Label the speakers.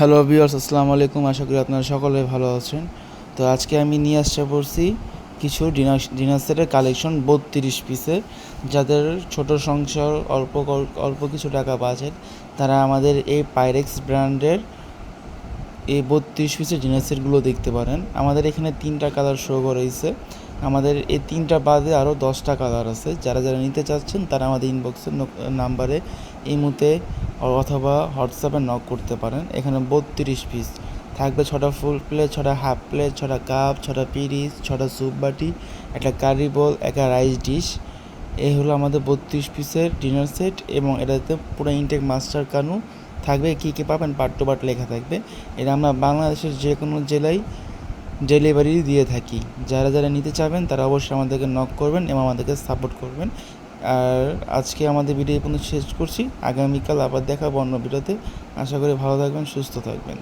Speaker 1: Hello viewers আসসালামু আলাইকুম। আশা করি আপনারা সকলে ভালো আছেন। তো আজকে আমি নিয়ে আসতে পড়ছি কিছু ডিনার ডিনার সেটের কালেকশন বত্রিশ পিসে যাদের ছোট সংসার, অল্প অল্প কিছু টাকা বাজেট, তারা আমাদের এই পাইরেক্স ব্র্যান্ডের এই বত্রিশ পিসের ডিনার সেটগুলো দেখতে পারেন। আমাদের এখানে তিনটা কালার শো করেছে। আমাদের এই তিনটা বাদে আরও দশটা কালার আছে। যারা যারা নিতে চাচ্ছেন, তারা আমাদের ইনবক্সের নাম্বারে এই মুহূর্তে অথবা হোয়াটসঅ্যাপে নক করতে পারেন। এখানে বত্রিশ পিস থাকবে, ছটা ফুল প্লেট ছটা হাফ প্লেট ছটা কাপ ছটা পিরিচ ছটা স্যুপ বাটি, একটা কারি বোল একটা রাইস ডিশ এই হলো আমাদের বত্রিশ পিসের ডিনার সেট এবং এটাতে পুরো ইনটেক মাস্টার কানু থাকবে। কী কী পাবেন? পার্ট টু পার্ট লেখা থাকবে। এটা আমরা বাংলাদেশের যে কোনো জেলায় ডেলিভারি দিয়ে থাকি। যারা যারা নিতে চাবেন, তারা অবশ্যই আমাদেরকে নক করবেন এবং আমাদেরকে সাপোর্ট করবেন। আর আজকে আমাদের ভিডিও পর্যন্ত শেষ করছি। আগামীকাল আবার দেখা অন্য ভিডিওতে আশা করি ভালো থাকবেন, সুস্থ থাকবেন।